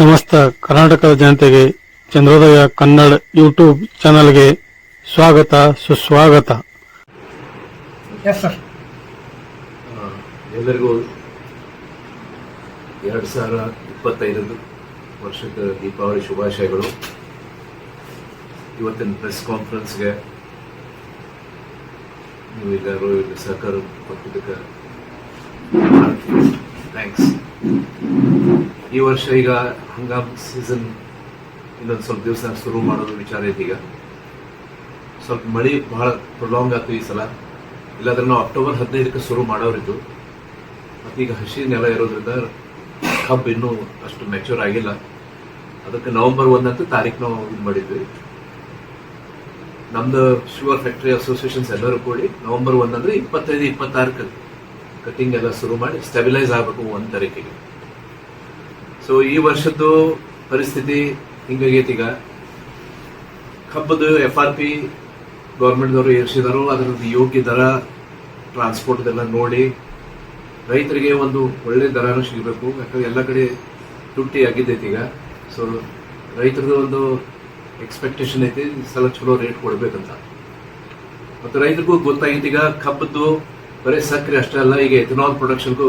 ಸಮಸ್ತ ಕರ್ನಾಟಕದ ಜನತೆಗೆ ಚಂದ್ರೋದಯ ಕನ್ನಡ ಯೂಟ್ಯೂಬ್ ಚಾನಲ್ಗೆ ಸ್ವಾಗತ ಸುಸ್ವಾಗತ. ಎಸ್ ಸರ್ ಎಲ್ಲರಿಗೂ ಎರಡು ಸಾವಿರ ಇಪ್ಪತ್ತೈದು ವರ್ಷದ ದೀಪಾವಳಿ ಶುಭಾಶಯಗಳು. ಇವತ್ತಿನ ಪ್ರೆಸ್ ಕಾನ್ಫರೆನ್ಸ್ಗೆ ನೀವು ಎಲ್ಲರೂ ಇಲ್ಲಿ ಸಹಕಾರ ಕೊಟ್ಟಿದ್ದಕ್ಕೆ ಥ್ಯಾಂಕ್ಸ್ ಈ ವರ್ಷ ಈಗ ಹಂಗಾಮ್ ಸೀಸನ್ ಇನ್ನೊಂದು ಸ್ವಲ್ಪ ದಿವಸ ಶುರು ಮಾಡೋದು ವಿಚಾರ ಐತಿ ಈಗ. ಸ್ವಲ್ಪ ಮಳೆ ಬಹಳ ಪ್ರೊಲಾಂಗ್ ಆಯ್ತು ಈ ಸಲ. ಇಲ್ಲಾಂದ್ರೆ ನಾವು ಅಕ್ಟೋಬರ್ ಹದಿನೈದಕ್ಕೆ ಶುರು ಮಾಡೋರಿದ್ದು. ಮತ್ತೀಗ ಹಸಿ ನೆಲ ಇರೋದ್ರಿಂದ ಕಬ್ಬು ಇನ್ನೂ ಅಷ್ಟು ಮೆಚೂರ್ ಆಗಿಲ್ಲ. ಅದಕ್ಕೆ ನವೆಂಬರ್ ಒಂದಂತೂ ತಾರೀಕು ನಾವು ಇದು ಮಾಡಿದ್ವಿ. ನಮ್ದು ಶುಗರ್ ಫ್ಯಾಕ್ಟರಿ ಅಸೋಸಿಯೇಷನ್ಸ್ ಎಲ್ಲರೂ ಕೂಡಿ ನವೆಂಬರ್ ಒಂದಂದ್ರೆ ಇಪ್ಪತ್ತೈದು, ಇಪ್ಪತ್ತಾರಕ್ಕೆ ಕಟಿಂಗ್ ಎಲ್ಲ ಶುರು ಮಾಡಿ ಸ್ಟೆಬಿಲೈಸ್ ಆಗಬೇಕು ಒಂದು ತಾರೀಕಿಗೆ. ಸೊ ಈ ವರ್ಷದ್ದು ಪರಿಸ್ಥಿತಿ ಹಿಂಗಾಗೈತಿ ಈಗ ಕಬ್ಬದು ಎಫ್ ಆರ್ ಪಿ ಗೌರ್ಮೆಂಟ್ದವರು ಏರಿಸಿದಾರು, ಅದರದ್ದು ಯೋಗ್ಯ ದರ ಟ್ರಾನ್ಸ್ಪೋರ್ಟ್ ಎಲ್ಲ ನೋಡಿ ರೈತರಿಗೆ ಒಂದು ಒಳ್ಳೆ ದರನೂ ಸಿಗಬೇಕು. ಯಾಕಂದ್ರೆ ಎಲ್ಲ ಕಡೆ ತುಟ್ಟಿ ಆಗಿದ್ದೈತಿ ಈಗ ಸೊ ರೈತರದ್ದು ಒಂದು ಎಕ್ಸ್ಪೆಕ್ಟೇಷನ್ ಐತಿ ಸಲ ಚಲೋ ರೇಟ್ ಕೊಡಬೇಕಂತ. ಮತ್ತು ರೈತರಿಗೂ ಗೊತ್ತಾಗಿತ್ತು ಈಗ ಕಬ್ಬದ್ದು ಬರೀ ಸಕ್ಕರೆ ಅಷ್ಟೇ ಅಲ್ಲ, ಈಗ ಎಥನಾಲ್ ಪ್ರೊಡಕ್ಷನ್ಗೂ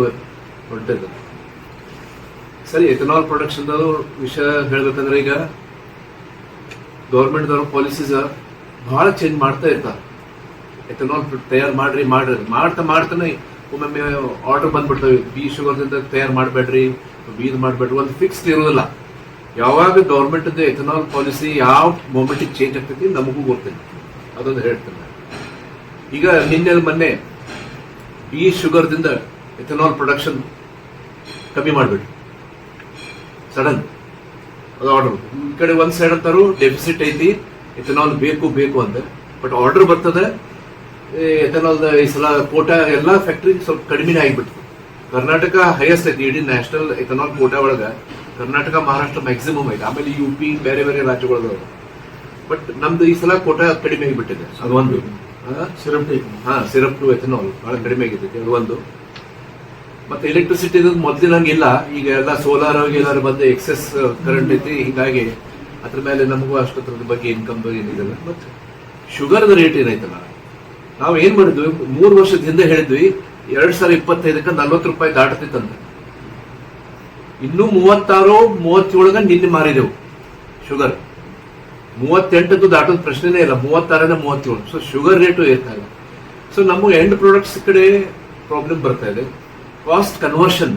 ಹೊರಟಿದೆ ಸರಿ ಎಥನಾಲ್ ಪ್ರೊಡಕ್ಷನ್ ವಿಷಯ ಹೇಳ್ಬೇಕಂದ್ರೆ ಈಗ ಗೌರ್ಮೆಂಟ್ದವ್ರ ಪಾಲಿಸೀಸ್ ಬಹಳ ಚೇಂಜ್ ಮಾಡ್ತಾ ಇರ್ತಾರೆ. ಎಥನಾಲ್ ತಯಾರು ಮಾಡ್ರಿ ಮಾಡ್ರಿ. ಮಾಡ್ತಾ ಮಾಡ್ತಾನೆ ಒಮ್ಮೊಮ್ಮೆ ಆರ್ಡರ್ ಬಂದ್ಬಿಡ್ತವೆ. ಬಿ ಶುಗರ್ದಿಂದ ತಯಾರು ಮಾಡಬೇಡ್ರಿ ಬೀದ್ ಮಾಡಬೇಡ್ರಿ, ಒಂದು ಫಿಕ್ಸ್ ಇರೋದಿಲ್ಲ ಯಾವಾಗ ಗೌರ್ಮೆಂಟ್ ಎಥನಾಲ್ ಪಾಲಿಸಿ ಯಾವ ಮೂಮೆಂಟಿಗೆ ಚೇಂಜ್ ಆಗ್ತೈತಿ ನಮಗೂ ಗೊತ್ತಿಲ್ಲ. ಅದೊಂದು ಹೇಳ್ತೇನೆ ಈಗ ನಿನ್ನೆ ಮೊನ್ನೆ ಬಿ ಶುಗರ್ದಿಂದ ಎಥನಾಲ್ ಪ್ರೊಡಕ್ಷನ್ ಕಮ್ಮಿ ಮಾಡಬೇಡಿ ಸಡನ್ ಅದು ಆರ್ಡರ್ ಈ ಕಡೆ ಒಂದ್ ಸೈಡ್ ಅಂತಾರು ಡೆಫಿಸಿಟ್ ಐತಿ ಎಥನಾಲ್ ಬೇಕು ಬೇಕು ಅಂತ. ಬಟ್ ಆರ್ಡರ್ ಬರ್ತದೆ ಎಥನಾಲ್ ಈ ಸಲ ಕೋಟಾ ಎಲ್ಲಾ ಫ್ಯಾಕ್ಟ್ರಿ ಸ್ವಲ್ಪ ಕಡಿಮೆ ಆಗಿಬಿಡ್ತು ಕರ್ನಾಟಕ ಹೈಯೆಸ್ಟ್ ಐತಿ ಇಡೀ ನ್ಯಾಷನಲ್ ಎಥನಾಲ್ ಕೋಟಾ ಒಳಗ. ಕರ್ನಾಟಕ ಮಹಾರಾಷ್ಟ್ರ ಮ್ಯಾಕ್ಸಿಮಮ್ ಐತಿ. ಆಮೇಲೆ ಯು ಪಿ ಬೇರೆ ಬೇರೆ ರಾಜ್ಯಗಳದ ಬಟ್ ನಮ್ದು ಈ ಸಲ ಕೋಟಾ ಕಡಿಮೆ ಆಗಿಬಿಟ್ಟಿದೆ. ಅದು ಒಂದು. ಸಿರಪ್ ಹಾ ಸಿರಪ್ ಟು ಎಥನಾಲ್ ಬಹಳ ಕಡಿಮೆ ಆಗಿರ್ತೈತಿ ಅದು ಒಂದು. ಮತ್ತೆ ಎಲೆಕ್ಟ್ರಿಸಿಟಿ ಮೊದಲಿನ ಇಲ್ಲ ಈಗ ಎಲ್ಲ ಸೋಲಾರ್ ಏನಾದ್ರು ಬಂದು ಎಕ್ಸೆಸ್ ಕರೆಂಟ್ ಐತಿ ಹೀಗಾಗಿ ಅದ್ರ ಮೇಲೆ ನಮಗೂ ಅಷ್ಟೊತ್ತರ ಬಗ್ಗೆ ಇನ್ಕಮ್ ಏನಿದೆಲ್ಲ. ಮತ್ತೆ ಶುಗರ್ದ ರೇಟ್ ಏನೈತಲ್ಲ ನಾವು ಏನ್ ಮಾಡಿದ್ವಿ? ಮೂರು ವರ್ಷದ ಹಿಂದೆ ಹೇಳಿದ್ವಿ, ಎರಡ್ ಸಾವಿರ ಇಪ್ಪತ್ತೈದಕ್ಕೆ ನಲ್ವತ್ತು ರೂಪಾಯಿ ದಾಟತಿತ್ತಂತ. ಇನ್ನೂ ಮೂವತ್ತಾರು, ಮೂವತ್ತೇಳಗ ನಿನ್ನೆ ಮಾರಿದೆವು ಶುಗರ್ ಮೂವತ್ತೆಂಟದ್ದು ದಾಟೋದು ಪ್ರಶ್ನೆನೇ ಇಲ್ಲ. ಮೂವತ್ತಾರನೇ ಮೂವತ್ತೇಳು. ಸೊ ಶುಗರ್ ರೇಟು ಏರ್ತಾ ಇಲ್ಲ. ಸೊ ನಮಗೆ ಎಂಡ್ ಪ್ರಾಡಕ್ಟ್ಸ್ ಕಡೆ ಪ್ರಾಬ್ಲಮ್ ಬರ್ತಾ ಇದೆ. ಕಾಸ್ಟ್ ಕನ್ವರ್ಷನ್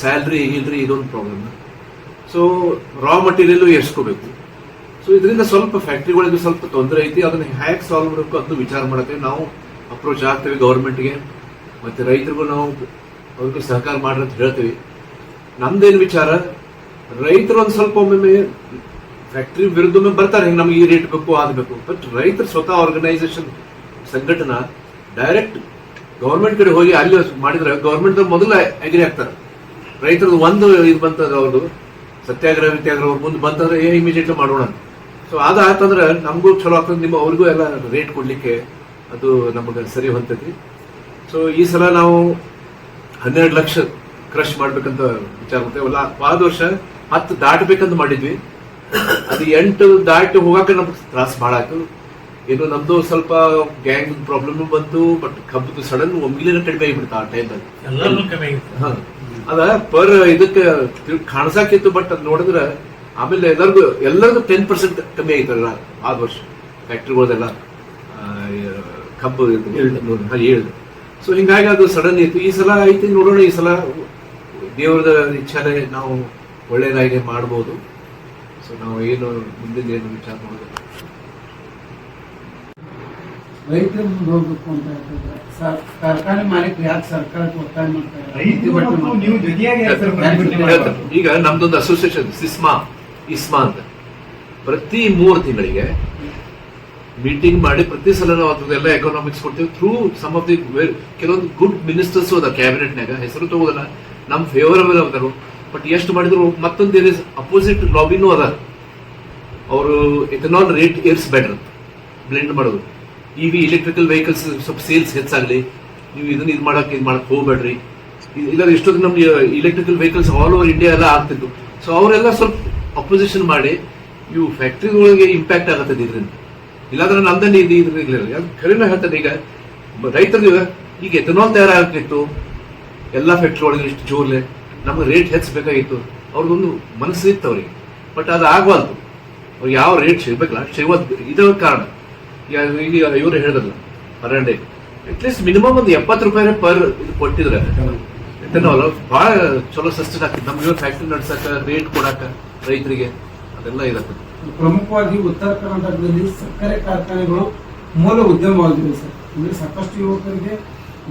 ಸ್ಯಾಲ್ರಿ ಇಲ್ರಿ ಇದೊಂದು ಪ್ರಾಬ್ಲಮ್ ಸೊ ರಾ ಮಟೀರಿಯಲ್ ಏರ್ಸ್ಕೋಬೇಕು ಸೊ ಇದರಿಂದ ಸ್ವಲ್ಪ ಫ್ಯಾಕ್ಟ್ರಿಗಳಿಗೆ ಸ್ವಲ್ಪ ತೊಂದರೆ ಐತಿ. ಅದನ್ನ ಹ್ಯಾಕ್ ಸಾಲ್ವ್ ಮಾಡಬೇಕು ಅಂತ ವಿಚಾರ ಮಾಡಕ್ಕೆ ನಾವು ಅಪ್ರೋಚ್ ಆಗ್ತೇವೆ ಗೌರ್ಮೆಂಟ್ಗೆ ಮತ್ತೆ ರೈತರಿಗೂ ನಾವು ಅವ್ರಿಗೆ ಸಹಕಾರ ಮಾಡ್ರಿ ಅಂತ ಹೇಳ್ತೀವಿ. ನಮ್ದೇನು ವಿಚಾರ? ರೈತರು ಒಂದ್ ಸ್ವಲ್ಪ ಒಮ್ಮೆ ಫ್ಯಾಕ್ಟ್ರಿ ವಿರುದ್ಧ ಬರ್ತಾರೆ. ಹಿಂಗೆ ನಮ್ಗೆ ಈ ರೇಟ್ ಬೇಕು, ಅದು ಬೇಕು. ಬಟ್ ರೈತರು ಸ್ವತಃ ಆರ್ಗನೈಸೇಷನ್ ಸಂಘಟನಾ ಡೈರೆಕ್ಟ್ ಗೌರ್ಮೆಂಟ್ ಕಡೆ ಹೋಗಿ ಅಲ್ಲಿ ಮಾಡಿದ್ರೆ ಗೌರ್ಮೆಂಟ್ ಮೊದಲು ಅಗ್ರಿ ಆಗ್ತಾರೆ. ರೈತರದ್ದು ಒಂದು ಇದು ಬಂತಂದ್ರೆ ಅವರು ಸತ್ಯಾಗ್ರಹ ವಿತ್ಯಾಗ್ರಹ ಮುಂದೆ ಬಂತಂದ್ರೆ ಏ ಇಮಿಡಿಯೇಟ್ಲಿ ಮಾಡೋಣ ಸೊ ಅದಾತಂದ್ರೆ ನಮಗೂ ಚಲೋ ಆಗ್ತದೆ, ನಿಮ್ಮ ಅವ್ರಿಗೂ ಎಲ್ಲ ರೇಟ್ ಕೊಡ್ಲಿಕ್ಕೆ ಅದು ನಮಗೆ ಸರಿ ಹೊಂತೈತಿ. ಸೊ ಈ ಸಲ ನಾವು ಹನ್ನೆರಡು ಲಕ್ಷ ಕ್ರಶ್ ಮಾಡ್ಬೇಕಂತ ವಿಚಾರ ಮಾಡ್ತೇವೆ. ಆದ ವರ್ಷ ಹತ್ತು ದಾಟಬೇಕಂತ ಮಾಡಿದ್ವಿ. ಅದು ಎಂಟು ದಾಟಿ ಹೋಗಕ್ಕೆ ನಮ್ಗೆ ತ್ರಾಸ ಭಾಳ ಏನು ನಮ್ದು ಸ್ವಲ್ಪ ಗ್ಯಾಂಗ್ ಪ್ರಾಬ್ಲಮ್ ಬಂತು ಬಟ್ ಕಬ್ಬು ಸಡನ್ ಒಮ್ಮಿಲಿನ ಕಡಿಮೆ ಆಗಿಬಿಡ್ತು ಆ ಟೈಮ್ದಾಗ. ಅದ ಪರ್ ಇದಕ್ಕೆ ಕಾಣಸಾಕಿತ್ತು ಬಟ್ ಅದ್ ನೋಡಿದ್ರ ಆಮೇಲೆ ಎಲ್ಲರಿಗೂ ಎಲ್ಲರಿಗೂ ಟೆನ್ ಪರ್ಸೆಂಟ್ ಕಮ್ಮಿ ಆಗಿತ್ತಲ್ಲ ಆದ ವರ್ಷ. ಫ್ಯಾಕ್ಟ್ರಿಗಳದೆಲ್ಲ ಕಬ್ಬು ಹೇಳ್ದು ಸೊ ಹಿಂಗಾಗಿ ಅದು ಸಡನ್ ಇತ್ತು. ಈ ಸಲ ಐತಿ ನೋಡೋಣ ಈ ಸಲ ದೇವ್ರದ ಇಚ್ಛಾನೆ ನಾವು ಒಳ್ಳೇದಾಗಿ ಮಾಡ್ಬೋದು. ಸೊ ನಾವು ಏನು ಮುಂದಿನ ಏನು ವಿಚಾರ ಮಾಡೋದು ರೈತರು ಮುಂದೆ ಹೋಗ್ಬೇಕು ಅಂತ ಹೇಳ್ತಿದ್ರೆ ಸರ್- ಕಾರ್ಖಾನೆ ಮಾಲೀಕರು ಯಾಕೆ ಸರ್ಕಾರಕ್ಕೆ ಒತ್ತಾಯ ಮಾಡ್ತಾರೆ. ಈಗ ನಮ್ದೊಂದು ಅಸೋಸಿಯೇಷನ್ ಸಿಸ್ಮಾ ಇಸ್ಮಾ ಅಂತ. ಪ್ರತಿ ಮೂರು ತಿಂಗಳಿಗೆ ಮೀಟಿಂಗ್ ಮಾಡಿ ಪ್ರತಿ ಸಲ ನಾವು ಎಲ್ಲ ಎಕನಾಮಿಕ್ಸ್ ಕೊಡ್ತೀವಿ. ಥ್ರೂ ಸಮ್ ಆಫ್ ದಿ ಕೆಲವೊಂದು ಗುಡ್ ಮಿನಿಸ್ಟರ್ಸ್ ಅದ ಕ್ಯಾಬಿನೆಟ್ನಾಗ ಹೆಸರು ತಗೋದಲ್ಲ. ನಮ್ ಫೇವರಬಲ್ ಅವರು. ಬಟ್ ಎಷ್ಟು ಮಾಡಿದ್ರು ಮತ್ತೊಂದು ಏನ್ ಅಪೋಸಿಟ್ ಲಾಬಿನೂ ಅದ. ಅವರು ಎಥನಾಲ್ ರೇಟ್ ಬೆಟರ್ ಬ್ಲೆಂಡ್ ಮಾಡೋದು. ಇವಿ ಇಲೆಕ್ಟ್ರಿಕಲ್ ವೆಹಿಕಲ್ಸ್ ಸ್ವಲ್ಪ ಸೇಲ್ಸ್ ಹೆಚ್ಚಾಗಲಿ, ನೀವು ಇದನ್ನ ಇದು ಮಾಡೋಕೆ, ಇದು ಮಾಡಕ್ ಹೋಗ್ಬೇಡ್ರಿ. ಇಲ್ಲ ಎಷ್ಟೊತ್ತು ನಮ್ಗೆ electrical vehicles all over India ಎಲ್ಲ ಆಗ್ತಿತ್ತು ಸೊ ಅವರೆಲ್ಲ ಸ್ವಲ್ಪ ಅಪೋಸಿಷನ್ ಮಾಡಿ, ಇವು ಫ್ಯಾಕ್ಟ್ರಿಗಳಿಗೆ ಇಂಪ್ಯಾಕ್ಟ್ ಆಗತ್ತೆ ಇದರಿಂದ. ಇಲ್ಲಾಂದ್ರೆ ನಮ್ದಲ್ಲಿ ಇದು ಇದ್ರ ಇರಲಿಲ್ಲ. ಖರೀನ ಹೇಳ್ತಾರೆ ಈಗ. ರೈತರಿಗೆ ಈಗ ಎಥನಾಲ್ ತಯಾರಾಗಬೇಕಿತ್ತು ಎಲ್ಲ ಫ್ಯಾಕ್ಟ್ರಿ ಒಳಗೆ ಇಷ್ಟು ಜೋರ್ಲೆ. ನಮ್ಗೆ ರೇಟ್ ಹೆಚ್ಚಬೇಕಾಗಿತ್ತು. ಅವ್ರಿಗೊಂದು ಮನಸ್ಸು ಇತ್ತು ಅವ್ರಿಗೆ. ಬಟ್ ಅದು ಆಗವಲ್ತು ಅವ್ರಿಗೆ ಯಾವ ರೇಟ್ ಸಿಗ್ಬೇಕಲ್ಲ ಸಿಗೋದು ಇದೇ ಕಾರಣ. ಈಗ ಇವರು ಹೇಳಿದ್ರಲ್ಲ ಪರಂಡೆ ಅಟ್ಲೀಸ್ಟ್ ಮಿನಿಮಮ್ ಒಂದು ಎಪ್ಪತ್ತು ರೂಪಾಯಿ ಪರ್ ಇದು ಕೊಟ್ಟಿದ್ರೆ. ಬಹಳ ಚಲೋ ಸಸ್ಟೈನ್ ಆಗ್ತದೆ ನಮ್ಗೆ ಫ್ಯಾಕ್ಟ್ರಿ ನಡ್ಸಕ ರೇಟ್ ಕೊಡಾಕ ರೈತರಿಗೆ ಅದೆಲ್ಲ ಇರತ್ತೆ ಪ್ರಮುಖವಾಗಿ ಉತ್ತರ ಕರ್ನಾಟಕದಲ್ಲಿ ಸಕ್ಕರೆ ಕಾರ್ಖಾನೆಗಳು ಮೂಲ ಉದ್ಯಮವಾಗಿದೆ ಸರ್. ಅಂದ್ರೆ ಸಾಕಷ್ಟು ಯುವಕರಿಗೆ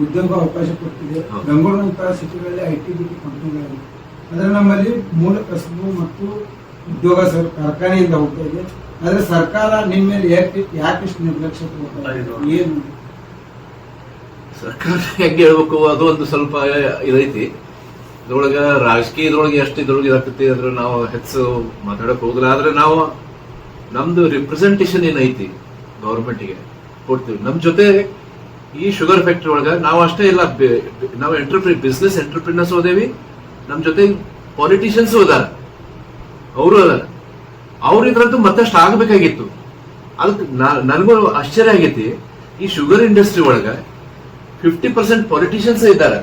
ಉದ್ಯೋಗ ಅವಕಾಶ ಕೊಟ್ಟಿದೆ. ಬೆಂಗಳೂರಿನಂತಹ ಸಿಟಿಗಳಲ್ಲಿ ಐ ಟಿ ಬಿ ಟಿ ಕಂಪನಿಗಳಲ್ಲಿ ಆದರೆ ನಮ್ಮಲ್ಲಿ ಮೂಲ ಕಸಬು ಮತ್ತು ಉದ್ಯೋಗ ಕಾರ್ಖಾನೆಯಿಂದ ಹೋಗ್ತಾ ಇದೆ. ಆದ್ರೆ ಸರ್ಕಾರ ನಿಮ್ಮ ಮೇಲೆ ಯಾಕೆ ಯಾಕಿಷ್ಟು ನಿರ್ಲಕ್ಷ್ಯ ಏನು? ಸರ್ಕಾರ ಹೆಂಗೆ ಹೇಳ್ಬೇಕು? ಅದು ಒಂದು ಸ್ವಲ್ಪ ಇದೈತಿ. ಇದ್ರೊಳಗ ರಾಜಕೀಯದೊಳಗೆ ಎಷ್ಟು ಇದ್ರೊಳಗೆ ಇದಾಗ್ತೈತಿ ಅಂದ್ರೆ ನಾವು ಹೆಚ್ಚು ಮಾತಾಡಕ್ ಹೋಗಲ್ಲ ಆದ್ರೆ ನಾವು ನಮ್ದು ರಿಪ್ರೆಸೆಂಟೇಷನ್ ಏನೈತಿ ಗೌರ್ಮೆಂಟ್ಗೆ ಕೊಡ್ತೀವಿ. ನಮ್ ಜೊತೆ ಈ ಶುಗರ್ ಫ್ಯಾಕ್ಟ್ರಿ ಒಳಗ ನಾವು ಅಷ್ಟೇ ಇಲ್ಲ. ನಾವು ಎಂಟರ್ಪ್ರಿ ಬಿಸ್ನೆಸ್ ಎಂಟರ್ಪ್ರಿನರ್ಸ್ ಓದೇವಿ. ನಮ್ ಜೊತೆ ಪಾಲಿಟಿಷಿಯನ್ಸ್ ಅದಾರ ಅವರು ಅವ್ರ ಇದ್ರದ್ದು ಮತ್ತಷ್ಟು ಆಗಬೇಕಾಗಿತ್ತು. ಅದಕ್ಕೆ ನನಗೂ ಆಶ್ಚರ್ಯ ಆಗೈತಿ, ಈ ಶುಗರ್ ಇಂಡಸ್ಟ್ರಿ ಒಳಗ ಫಿಫ್ಟಿ ಪರ್ಸೆಂಟ್ ಪೊಲಿಟಿಷಿಯನ್ಸ್ ಇದ್ದಾರೆ.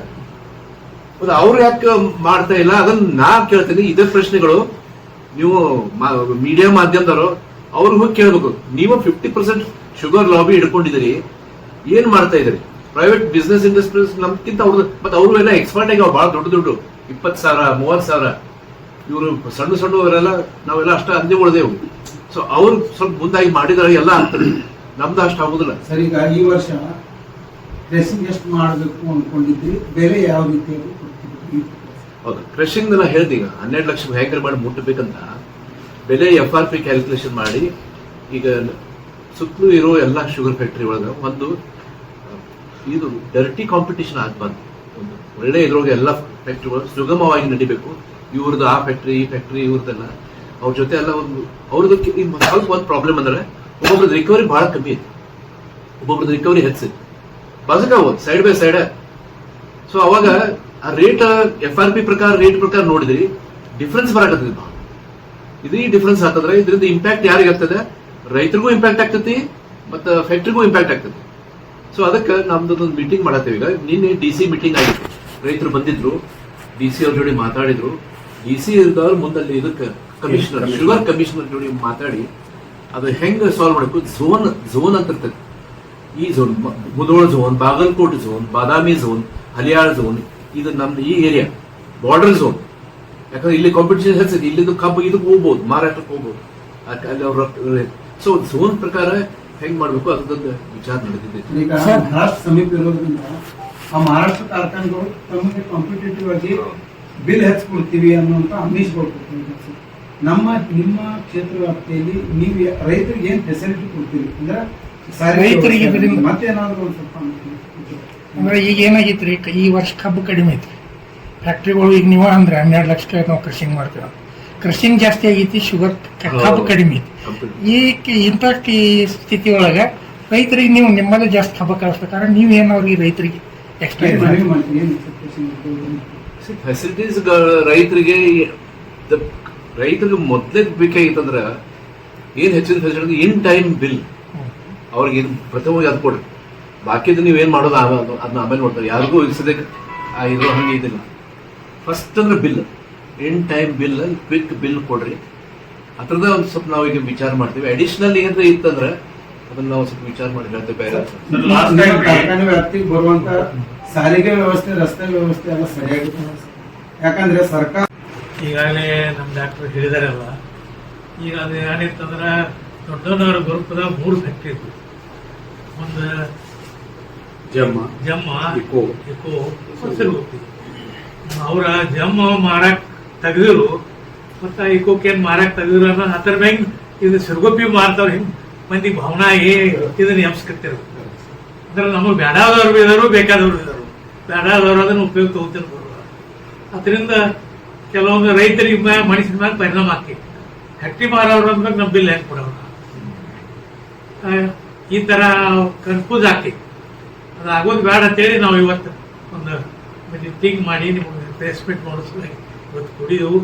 ಅವ್ರು ಯಾಕೆ ಮಾಡ್ತಾ ಇಲ್ಲ? ಅದನ್ನ ನಾ ಕೇಳ್ತೀನಿ, ಇದೇ ಪ್ರಶ್ನೆಗಳು ನೀವು ಮೀಡಿಯಾ ಮಾಧ್ಯಮದವರು ಅವ್ರಿಗೆ ಹೋಗಿ ಕೇಳಬೇಕು. ನೀವು ಫಿಫ್ಟಿ ಪರ್ಸೆಂಟ್ ಶುಗರ್ ಲಾಬಿ ಹಿಡ್ಕೊಂಡಿದ್ದೀರಿ, ಏನ್ ಮಾಡ್ತಾ ಇದ್ದೀರಿ? ಪ್ರೈವೇಟ್ ಬಿಸ್ನೆಸ್ ಇಂಡಸ್ಟ್ರೀಸ್ ನಮ್ಗಿಂತ ಅವ್ರದ್ದು ಮತ್ತೆ ಅವ್ರು ಎಲ್ಲ ಎಕ್ಸ್ಪರ್ಟ್ ಆಗಿ ಭಾಳ ದೊಡ್ಡ ದೊಡ್ಡ, ಇಪ್ಪತ್ತು ಸಾವಿರ, ಮೂವತ್ತು ಸಾವಿರ. ಇವರು ಸಣ್ಣ ಸಣ್ಣವರೆಲ್ಲ ನಾವೆಲ್ಲ ಅಷ್ಟ ಅಂದೆ ಉಳ್ದೇವು ಸೊ ಅವ್ರು ಸ್ವಲ್ಪ ಮುಂದಾಗಿ ಮಾಡಿದ್ರೆ ಎಲ್ಲ ಆಗ್ತದೆ. ನಮ್ದು ಅಷ್ಟು ಆಗುದಿಲ್ಲ. ಸರಿ ಈಗ ಈ ವರ್ಷ ಕ್ರೆಸಿಂಗ್ ಎಷ್ಟು ಮಾಡಬೇಕು ಅನ್ಕೊಂಡಿದ್ರಿ ಬೆಲೆ ಯಾವ ರೀತಿಯಾಗಿ ಹೌದು ಕ್ರಶಿಂಗ್ ನಾ ಹೇಳ್ದೆ ಈಗ ಹನ್ನೆರಡು ಲಕ್ಷ ಹೇಗೆ ಮಾಡಿ ಮುಟ್ಟಬೇಕಂತ ಬೆಲೆ ಎಫ್ ಆರ್ ಪಿ ಕ್ಯಾಲ್ಕುಲೇಷನ್ ಮಾಡಿ ಈಗ ಸುತ್ತಲೂ ಇರೋ ಎಲ್ಲ ಶುಗರ್ ಫ್ಯಾಕ್ಟ್ರಿ ಒಳಗೆ ಒಂದು ಇದು ಡರ್ಟಿ ಕಾಂಪಿಟೇಷನ್ ಆಗ್ಬಾರ್ದು ಒಂದು ಒಳ್ಳೆ ಇದ್ರೊಳಗೆ ಎಲ್ಲ ಫ್ಯಾಕ್ಟ್ರಿಗಳು ಸುಗಮವಾಗಿ ನಡಿಬೇಕು. ಇವ್ರದ್ದು ಆ ಫ್ಯಾಕ್ಟ್ರಿ ಈ ಫ್ಯಾಕ್ಟ್ರಿ ಇವ್ರದ್ದೆಲ್ಲ ಅವ್ರ ಜೊತೆ ಎಲ್ಲ ಒಂದು ಅವ್ರದ್ದು ಸ್ವಲ್ಪ ಒಂದು ಪ್ರಾಬ್ಲಮ್ ಅಂದ್ರೆ, ಒಬ್ಬೊಬ್ರದ್ದು ರಿಕವರಿ ಬಹಳ ಕಮ್ಮಿ ಐತಿ. ಒಬ್ಬೊಬ್ರದ್ದು ರಿಕವರಿ ಹೆಚ್ಚೈತಿ ಹೋಗೋದು ಸೈಡ್ ಬೈ ಸೈಡ್ ಸೊ ಅವಾಗ ಆ ರೇಟ್ ಎಫ್ ಆರ್ ಪಿ ಪ್ರಕಾರ ರೇಟ್ ಪ್ರಕಾರ ನೋಡಿದ್ರಿ ಡಿಫ್ರೆನ್ಸ್ ಬರಾಕತ್ತದ ಇದು ಇದೇ ಡಿಫ್ರೆನ್ಸ್ ಹಾಕಿದ್ರೆ ಇದರಿಂದ ಇಂಪ್ಯಾಕ್ಟ್ ಯಾರಿಗೆ ಆಗ್ತದೆ? ರೈತರಿಗೂ ಇಂಪ್ಯಾಕ್ಟ್ ಆಗ್ತೈತಿ, ಮತ್ತು ಫ್ಯಾಕ್ಟ್ರಿಗೂ ಇಂಪ್ಯಾಕ್ಟ್ ಆಗ್ತದೆ ಸೊ ಅದಕ್ಕೆ ನಮ್ದು ಒಂದು ಮೀಟಿಂಗ್ ಮಾಡತ್ತೇವೆ ಈಗ. ನಿನ್ನೆ ಡಿ ಸಿ ಮೀಟಿಂಗ್ ಆಗಿತ್ತು. ರೈತರು ಬಂದಿದ್ರು ಡಿ ಸಿ ಅವ್ರ ಜೋಡಿ ಮಾತಾಡಿದ್ರು. ಡಿ ಸಿ ಇದ್ದವ್ರು ಮುಂದಲ್ಲಿ ಇದಕ್ಕೆ ಕಮಿಷನರ್ ಶುಗರ್ ಕಮಿಷನರ್ ಜೋಡಿ ಮಾತಾಡಿ ಅದು ಹೆಂಗ್ ಸಾಲ್ವ್ ಮಾಡಬೇಕು? ಝೋನ್ ಝೋನ್ ಅಂತ ಇರ್ತದೆ. ಈ zone Mudhol zone Bagalkot zone Badami zone Haliyal zone ಇದು ನಮ್ದು ಈ ಏರಿಯಾ ಬಾರ್ಡರ್ ಝೋನ್ ಯಾಕಂದ್ರೆ ಇಲ್ಲಿ ಕಾಂಪಿಟೇಷನ್ ಹೆಚ್ಚಿದೆ ಇಲ್ಲಿದ್ದು ಕಬ್ಬು ಇದಕ್ಕೆ ಹೋಗ್ಬೋದು ಮಾರಾಟಕ್ಕೆ ಹೋಗ್ಬೋದು. ಅಲ್ಲಿ ಅವ್ರ ಸೊ ಝೋನ್ ಪ್ರಕಾರ ಹೆಂಗ್ ಮಾಡ್ಬೇಕು? ಅದೊಂದು ವಿಚಾರ ನಡೆದಿದೆ. ಈಗ ಮಹಾರಾಷ್ಟ್ರ ಸಮೀಪ ಇರೋದ್ರಿಂದ ಆ ಮಹಾರಾಷ್ಟ್ರ ಕಾರ್ಖಾನೆಗಳು ತಮಗೆ ಕಾಂಪಿಟೇಟಿವ್ ಆಗಿ ಬಿಲ್ ಹಚ್ಕೊಳ್ತೀವಿ ಅನ್ನುವಂತ ಆಮಿಷಗಳು ಕೊಡ್ತಿದ್ದಾರೆ ಸರ್. ನಮ್ಮ ನಿಮ್ಮ ಕ್ಷೇತ್ರ ವ್ಯಾಪ್ತಿಯಲ್ಲಿ ನೀವು ರೈತರಿಗೆ ಏನು ಫೆಸಿಲಿಟಿ ಕೊಡ್ತೀರಿ? ಅಂದ್ರೆ ರೈತರಿಗೆ ಮತ್ತೇನಾದ್ರು ಒಂದು ಸ್ವಲ್ಪ ಅಂದ್ರೆ ಈಗ ಏನಾಗಿತ್ತು ರೀ ಈ ವರ್ಷ ಕಬ್ಬು ಕಡಿಮೆ ಐತಿ ಫ್ಯಾಕ್ಟ್ರಿಗಳು ಈಗ ನೀವು ಅಂದ್ರೆ ಹನ್ನೆರಡು ಲಕ್ಷಕ್ಕೆ ನಾವು ಕೃಷಿಂಗ್ ಮಾಡ್ತೀವಿ. ಕೃಷಿಂಗ್ ಜಾಸ್ತಿ ಆಗೈತಿ ಶುಗರ್ ಕಬ್ಬು ಕಡಿಮೆ ಐತಿ. ಈ ಇಂತ ಇಂಥ ಈ ಸ್ಥಿತಿ ಒಳಗೆ ರೈತರಿಗೆ ನೀವು ನಿಮ್ಮಲ್ಲೇ ಜಾಸ್ತಿ ಕಬ್ಬು ಕಳಿಸ್ಬೇಕಾದ್ರೆ ಏನು ಅವ್ರಿಗೆ ರೈತರಿಗೆ ಎಕ್ಸ್ಪ್ಲೈನ್ ಮಾಡ್ತೀವಿ ಮಾಡಿ ಫೆಸಿಲಿಟೀಸ್ ರೈತರಿಗೆ ರೈತರಿಗೆ ಮೊದಲೇ ಬೇಕಾಗಿತ್ತಂದ್ರ ಏನ್ ಹೆಚ್ಚಿನ ಫೆಸಿಲಿಟಿ ಇನ್ ಟೈಮ್ ಬಿಲ್ ಅವ್ರಿಗೆ ಇದು ಪ್ರಥಮವಾಗಿ ಅದು ಕೊಡ್ರಿ. ಬಾಕಿದು ನೀವೇನ್ ಮಾಡೋದು ಅದನ್ನ ಆಮೇಲೆ ನೋಡ್ತಾರೆ. ಯಾರಿಗೂ ಇಲ್ಸದಕ್ಕೆ ಆ ಇದು ಹಂಗೆ ಇದಿಲ್ಲ. ಫಸ್ಟ್ ಅಂದ್ರೆ bill in time bill quick bill ಕೊಡ್ರಿ. ಅದ್ರದ ಒಂದು ಸ್ವಲ್ಪ ನಾವು ಈಗ ವಿಚಾರ ಮಾಡ್ತೀವಿ. ಅಡಿಷನಲ್ ಏನಾದ್ರೆ ಇತ್ತಂದ್ರೆ ಅದನ್ನ ನಾವು ಸ್ವಲ್ಪ ವಿಚಾರ ಮಾಡಿ ಹೇಳ್ತೇವೆ ಬೇರೆ ಸಾರಿಗೆ ವ್ಯವಸ್ಥೆ ರಸ್ತೆ ವ್ಯವಸ್ಥೆ ಎಲ್ಲ ಸರಿಯಾಗಿ ಯಾಕಂದ್ರೆ ಸರ್ಕಾರ ಈಗಾಗಲೇ ನಮ್ಮ ಡಾಕ್ಟರ್ ಹೇಳಿದಾರಲ್ಲ ಈಗ ಅದು ಏನಿತ್ತಂದ್ರೆ ದೊಡ್ಡನವರ ಗ್ರೂಪದ ಮೂರು ಫ್ಯಾಕ್ಟ್ರಿ ಇತ್ತು ಒಂದು ಜಮ್ಮ ಜಮ್ಮ ಇಕೋ. ಇಕೋ ಅವ್ರ ಜಮ್ಮ ಮಾರಕ್ ತೆಗೆದಿರು ಮತ್ತು ಇಕೋಕೇನ್ ಮಾರಕ್ ತೆಗೆದಿರು ಅನ್ನೋ ಅದ್ರ ಮ್ಯಾಗ ಇದು ಸಿರ್ಗುಪ್ಪಿ ಮಾರ್ತಾವ್ರ ಹಿಂಗ್ ಮಂದಿ ಭಾವನಾ ಏ ಇದನ್ನ ಎಬ್ಸ್ಕತ್ತಿರು ಅಂದ್ರೆ ನಮಗೆ ಬೇಡಾದವ್ರು ಇದಾರು ಬೇಕಾದವ್ರು ಇದಾರು. ಬೇಡಾದವ್ರು ಅದನ್ನ ಉಪಯೋಗ ತಗೋತಿರ್ಬೋದು ಅದರಿಂದ ಕೆಲವೊಂದು ರೈತರಿಗೆ ಮ್ಯಾಗ ಮ್ಯಾಗ ಪರಿಣಾಮ ಆಗ್ತೈತಿ. ಹಟ್ಟಿ ಮಾರೋರು ಅಂದಾಗ ನಮ್ಮ ಬಿಲ್ ಹೆಂಗೆ ಕೊಡೋರು ಆ, ಈ ತರ ಕನ್ಫ್ಯೂಸ್ ಆಗ್ತೈತಿ. ಅದು ಆಗೋದು ಬೇಡ ಅಂತೇಳಿ ನಾವು ಇವತ್ತು ಒಂದು ಮೀಟಿಂಗ್ ಮಾಡಿ ನಿಮಗೆ ಪ್ಲೇಸ್ಮೆಂಟ್ ಮಾಡಿಸ್ಬೇಕು. ಇವತ್ತು ಕುಡಿದೆವು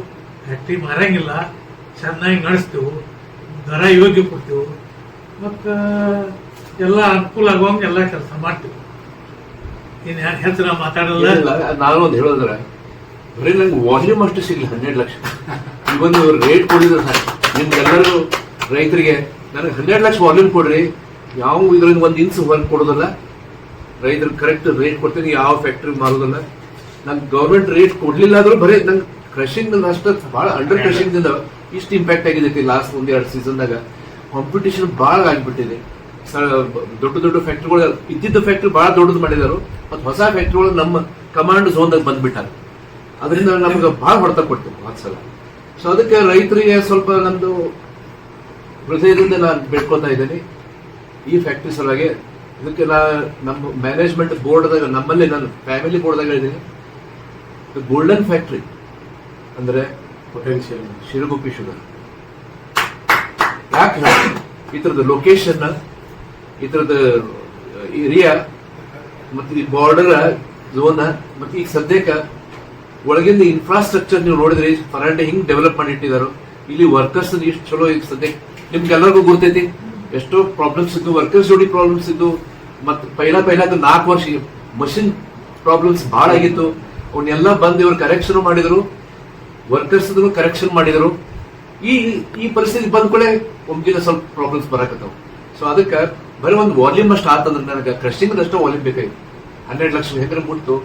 ಫ್ಯಾಕ್ಟ್ರಿ ಮಾರಂಗಿಲ್ಲ ಚೆನ್ನಾಗಿ ನಡೆಸ್ತೀವಿ ದರ ಯೋಗ್ಯ ಕೊಡ್ತೀವಿ. ಮತ್ತು ಎಲ್ಲ ಅನುಕೂಲ ಆಗುವಂಗೆ ಎಲ್ಲ ಕೆಲಸ ಮಾಡ್ತೀವಿ. ನಾನು ಒಂದು ಹೇಳೋದ್ರ ಬರೀ ನಂಗೆ ವಾಲ್ಯೂಮ್ ಅಷ್ಟು ಸಿಗ್ಲಿ ಹನ್ನೆರಡು ಲಕ್ಷ. ಇವನ್ ರೇಟ್ ಕೊಡಿದ್ರೆ ಸರ್ ನಿಮ್ಗೆಲ್ಲರಿಗೂ ರೈತರಿಗೆ ನನಗೆ ಹನ್ನೆರಡು ಲಕ್ಷ ವಾಲ್ಯೂಮ್ ಕೊಡ್ರಿ. ಯಾವ ಇದ್ರಿಂದ ಒಂದು ಇಂಚ್ ಹೊರಗೆ ಕೊಡೋದಲ್ಲ ರೈತರಿಗೆ ಕರೆಕ್ಟ್ ರೇಟ್ ಕೊಡ್ತೀನಿ, ಯಾವ ಫ್ಯಾಕ್ಟ್ರಿ ಮಾರೋದಲ್ಲ. ನಂಗೆ ಗೌರ್ಮೆಂಟ್ ರೇಟ್ ಕೊಡ್ಲಿಲ್ಲ ಆದ್ರೂ ಬರೀ ನಂಗೆ ಕ್ರಷಿಂಗ್ ಅಷ್ಟು ಭಾಳ ಅಂಡರ್ ಕ್ರಷಿಂಗ್ ಇಷ್ಟು ಇಂಪ್ಯಾಕ್ಟ್ ಆಗಿದೆ ಲಾಸ್ಟ್ ಒಂದೆರಡು ಸೀಸನ್ದಾಗ ಕಾಂಪಿಟೇಷನ್ ಭಾಳ ಆಗ್ಬಿಟ್ಟಿದೆ. ದೊಡ್ಡ ದೊಡ್ಡ ಫ್ಯಾಕ್ಟ್ರಿಗಳು ಇದ್ದಿದ್ದ ಫ್ಯಾಕ್ಟ್ರಿ ಬಹಳ ದೊಡ್ಡದು ಮಾಡಿದಾರು ಮತ್ತು ಹೊಸ ಫ್ಯಾಕ್ಟ್ರಿಗಳು ನಮ್ಮ ಕಮಾಂಡ್ ಝೋನ್ದಾಗ ಬಂದ್ಬಿಟ್ಟಾರೆ. ಅದರಿಂದ ನಮ್ಗೆ ಭಾಳ ಹೊಡೆತ ಕೊಡ್ತು ಸಲ ಸೊ ಅದಕ್ಕೆ ರೈತರಿಗೆ ಸ್ವಲ್ಪ ನಂದು ಹೃದಯದಿಂದ ನಾನು ಬೇಡ್ಕೊತಾ ಇದ್ದೀನಿ. ಈ ಫ್ಯಾಕ್ಟ್ರಿ ಸಲುವಾಗಿ ಇದಕ್ಕೆ ನಾ ನಮ್ಮ ಮ್ಯಾನೇಜ್ಮೆಂಟ್ ಬೋರ್ಡ್ದಾಗ ನಮ್ಮಲ್ಲಿ ನಾನು ಫ್ಯಾಮಿಲಿ ಬೋರ್ಡ್ದಾಗ ಹೇಳಿದ್ದೀನಿ. ಗೋಲ್ಡನ್ ಫ್ಯಾಕ್ಟ್ರಿ ಅಂದರೆ ಪೊಟೆನ್ಷಿಯಲ್ ಶಿರಗುಪ್ಪಿ ಶುಗರ್. ಯಾಕೆ ಹೇಳ್ತೀನಿ? ಇದ್ರದ್ದು ಲೊಕೇಶನ್ ಇದ್ರದ್ದು ಏರಿಯಾ ಮತ್ತೆ ಈ ಬಾರ್ಡರ್ ಝೋನ್ ಮತ್ತೆ ಈಗ ಸದ್ಯಕ್ಕೆ ಒಳಗಿಂದ ಇನ್ಫ್ರಾಸ್ಟ್ರಕ್ಚರ್ ನೀವು ನೋಡಿದ್ರೆ ಫರಾಂಡೆ ಹಿಂಗ್ ಡೆವಲಪ್ ಮಾಡಿ ಇಟ್ಟಿದಾರೋ. ಇಲ್ಲಿ ವರ್ಕರ್ಸ್ ಇಷ್ಟು ಚಲೋ ಈಗ ಸದ್ಯಕ್ಕೆ ನಿಮ್ಗೆಲ್ಲರಿಗೂ ಗೊತ್ತೈತಿ ಎಷ್ಟೋ ಪ್ರಾಬ್ಲಮ್ಸ್ ಇದ್ದು ವರ್ಕರ್ಸ್ ಜೋಡಿ ಪ್ರಾಬ್ಲಮ್ಸ್ ಇದ್ದು, ಮತ್ತೆ ಪೈಲ ಅದು ನಾಲ್ಕು ವರ್ಷ ಮಷಿನ್ ಪ್ರಾಬ್ಲಮ್ಸ್ ಬಹಳ ಆಗಿತ್ತು. ಅವನ್ನೆಲ್ಲ ಬಂದು ಇವ್ರು ಕರೆಕ್ಷನ್ ಮಾಡಿದ್ರು. ವರ್ಕರ್ಸ್ ಕರೆಕ್ಷನ್ ಮಾಡಿದ್ರು. ಈ ಈ ಪರಿಸ್ಥಿತಿ ಬಂದ ಕೂಡ ಒಮ್ಗಿನ ಸ್ವಲ್ಪ ಪ್ರಾಬ್ಲಮ್ಸ್ ಬರಕತ್ತವು. ಸೊ ಅದಕ್ಕೆ ಬರೀ ಒಂದು ವಾಲ್ಯೂಮ್ ಅಷ್ಟು ಆತಂದ್ರೆ ನನಗೆ ಕ್ರಶಿಂಗ್ ಅಷ್ಟು ವಾಲ್ಯೂಮ್ ಬೇಕಾಗಿತ್ತು. ಹನ್ನೆರಡು ಲಕ್ಷ. ಹೆಂಗ್ರೆ ಮುಟ್ಟು